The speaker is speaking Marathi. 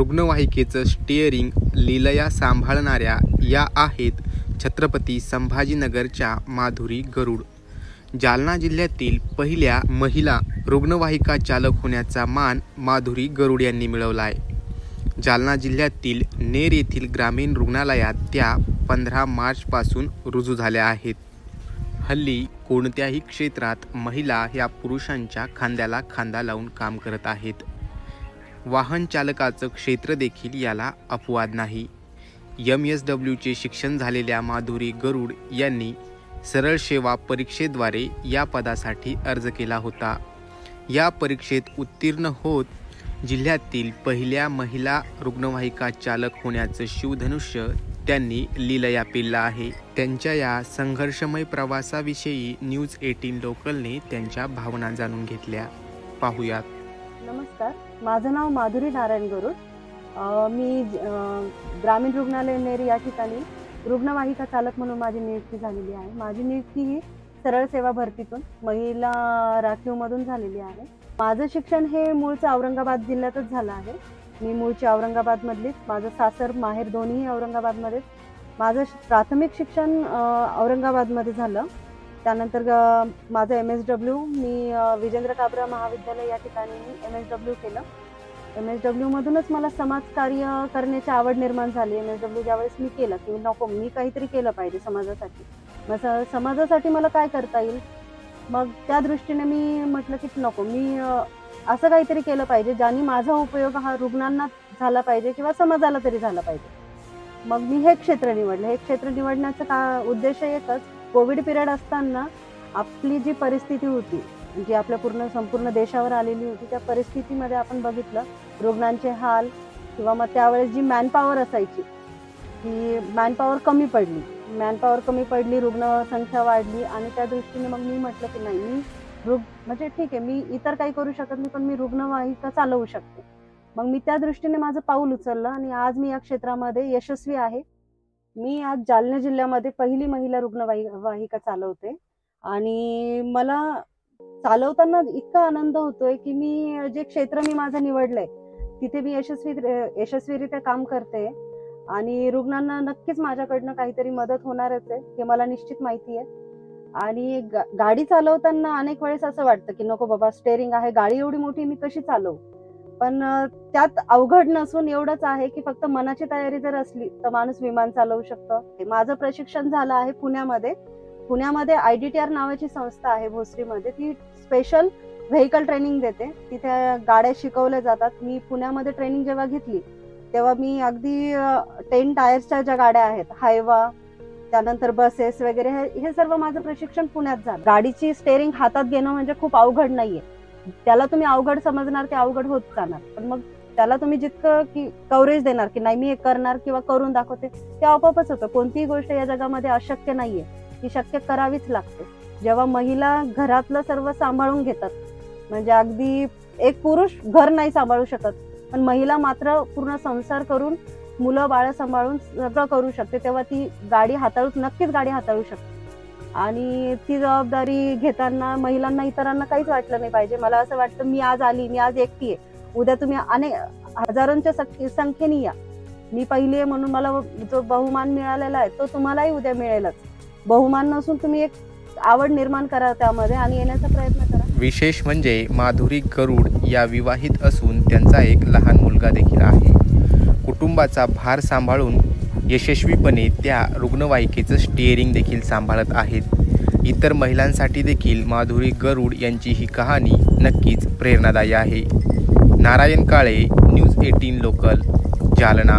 रुग्णवाहिकेचं स्टिअरिंग लीलया सांभाळणाऱ्या या आहेत छत्रपती संभाजीनगरच्या माधुरी गरुड. जालना जिल्ह्यातील पहिल्या महिला रुग्णवाहिका चालक होण्याचा मान माधुरी गरुड यांनी मिळवला आहे. जालना जिल्ह्यातील नेर येथील ग्रामीण रुग्णालयात त्या पंधरा मार्चपासून रुजू झाल्या आहेत. हल्ली कोणत्याही क्षेत्रात महिला ह्या पुरुषांच्या खांद्याला खांदा लावून काम करत आहेत. वाहन चालकाचं क्षेत्र देखील याला अपवाद नाही. एम एस डब्ल्यूचे शिक्षण झालेल्या माधुरी गरुड यांनी सरळ सेवा परीक्षेद्वारे या पदासाठी अर्ज केला होता. या परीक्षेत उत्तीर्ण होत जिल्ह्यातील पहिल्या महिला रुग्णवाहिका चालक होण्याचं शिवधनुष्य त्यांनी लिलया पिल्ला आहे. त्यांच्या या संघर्षमय प्रवासाविषयी न्यूज एटीन लोकलने त्यांच्या भावना जाणून घेतल्या. पाहुयात. नमस्कार. माझं नाव माधुरी नारायण गरुड. मी ग्रामीण रुग्णालय नेरी या ठिकाणी रुग्णवाहिका चालक म्हणून माझी नियुक्ती झालेली आहे. माझी नियुक्ती ही सरळ सेवा भरतीतून महिला राखीवमधून झालेली आहे. माझं शिक्षण हे मूळचं औरंगाबाद जिल्ह्यातच झालं आहे. मी मूळची औरंगाबादमधलीच माझं सासर माहेर दोन्ही औरंगाबादमध्येच. माझं श- प्राथमिक शिक्षण औरंगाबादमध्ये झालं. त्यानंतर माझं एम एस डब्ल्यू मी विजेंद्र काबरा महाविद्यालय या ठिकाणी एम एस डब्ल्यू केलं. एम एस डब्ल्यूमधूनच मला समाजकार्य करण्याची आवड निर्माण झाली. एम एस डब्ल्यू ज्यावेळेस मी केलं की नको मी काहीतरी केलं पाहिजे समाजासाठी. मग स- समाजासाठी मला काय करता येईल? मग त्या दृष्टीने मी म्हटलं की नको मी असं काहीतरी केलं पाहिजे ज्याने माझा उपयोग हा रुग्णांना झाला पाहिजे किंवा समाजाला तरी झाला पाहिजे. मग मी हे क्षेत्र निवडलं. हे क्षेत्र निवडण्याचा का उद्देश एकच कोविड पिरियड असताना आपली जी परिस्थिती होती जी आपल्या पूर्ण संपूर्ण देशावर आलेली होती त्या परिस्थितीमध्ये आपण बघितलं रुग्णांचे हाल किंवा मग त्यावेळेस जी मॅनपॉवर असायची ती मॅनपॉवर कमी पडली. मॅनपॉवर कमी पडली रुग्ण संख्या वाढली आणि त्या दृष्टीने मग मी म्हटलं की नाही मी रुग म्हणजे ठीक आहे मी इतर काही करू शकत नाही पण मी रुग्णवाहिका चालवू शकते. मग मी त्या दृष्टीने माझं पाऊल उचललं आणि आज मी या क्षेत्रामध्ये यशस्वी आहे. मी आज जालना जिल्ह्यामध्ये पहिली महिला रुग्णवाहिका वाहिका चालवते. आणि मला चालवताना इतका आनंद होतोय की मी जे क्षेत्र मी माझं निवडलंय तिथे मी यशस्वी यशस्वीरित्या काम करते. आणि रुग्णांना नक्कीच माझ्याकडनं काहीतरी मदत होणारच आहे हे मला निश्चित माहिती आहे. आणि गाडी चालवताना अनेक वेळेस असं वाटतं की नको बाबा स्टेअरिंग आहे गाडी एवढी मोठी मी कशी चालवू? पण त्यात अवघड नसून एवढंच आहे की फक्त मनाची तयारी जर असली तर माणूस विमान चालवू शकतो. माझं प्रशिक्षण झालं आहे पुण्यामध्ये. पुण्यामध्ये आय डी टी आर नावाची संस्था आहे भोसरीमध्ये. ती स्पेशल व्हेकल ट्रेनिंग देते. तिथे गाड्या शिकवल्या जातात. मी पुण्यामध्ये ट्रेनिंग जेव्हा घेतली तेव्हा मी अगदी टेन टायर्सच्या ज्या गाड्या आहेत हायवा त्यानंतर बसेस वगैरे हे हे सर्व माझं प्रशिक्षण पुण्यात झालं. गाडीची स्टेअरिंग हातात घेणं म्हणजे खूप अवघड नाहीये. त्याला तुम्ही अवघड समजणार ते अवघड होत जाणार. पण मग त्याला तुम्ही जितकं की कव्हरेज देणार की नाही मी हे करणार किंवा करून दाखवते ते आपोआपच होतं. कोणतीही गोष्ट या जगामध्ये अशक्य नाहीये. ती शक्य करावीच लागते. जेव्हा महिला घरातलं सर्व सांभाळून घेतात म्हणजे अगदी एक पुरुष घर नाही सांभाळू शकत पण महिला मात्र पूर्ण संसार करून मुलं बाळ सांभाळून सगळं करू शकते तेव्हा ती गाडी हाताळू नक्कीच गाडी हाताळू शकते. आणि ती जबाबदारी घेताना महिलांना इतरांना काहीच वाटलं नाही पाहिजे. मला असं वाटतं मी आज आली मी आज एकटी आहे. उद्या तुम्ही अनेक हजारोंच्या संख्येने या. मी पहिली आहे म्हणून मला जो बहुमान मिळालेला आहे तो तुम्हालाही उद्या मिळेलच. बहुमान नसून तुम्ही एक आवड निर्माण करा त्यामध्ये आणि येण्याचा प्रयत्न करा. विशेष म्हणजे माधुरी गरुड या विवाहित असून त्यांचा एक लहान मुलगा देखील आहे. कुटुंबाचा भार सांभाळून यशस्वीपणे त्या रुग्णवाहिकेचं स्टिअरिंग देखील सांभाळत आहेत. इतर महिलांसाठी देखील माधुरी गरुड यांची ही कहाणी नक्कीच प्रेरणादायी आहे. Narayan Kale news eighteen local Jalna.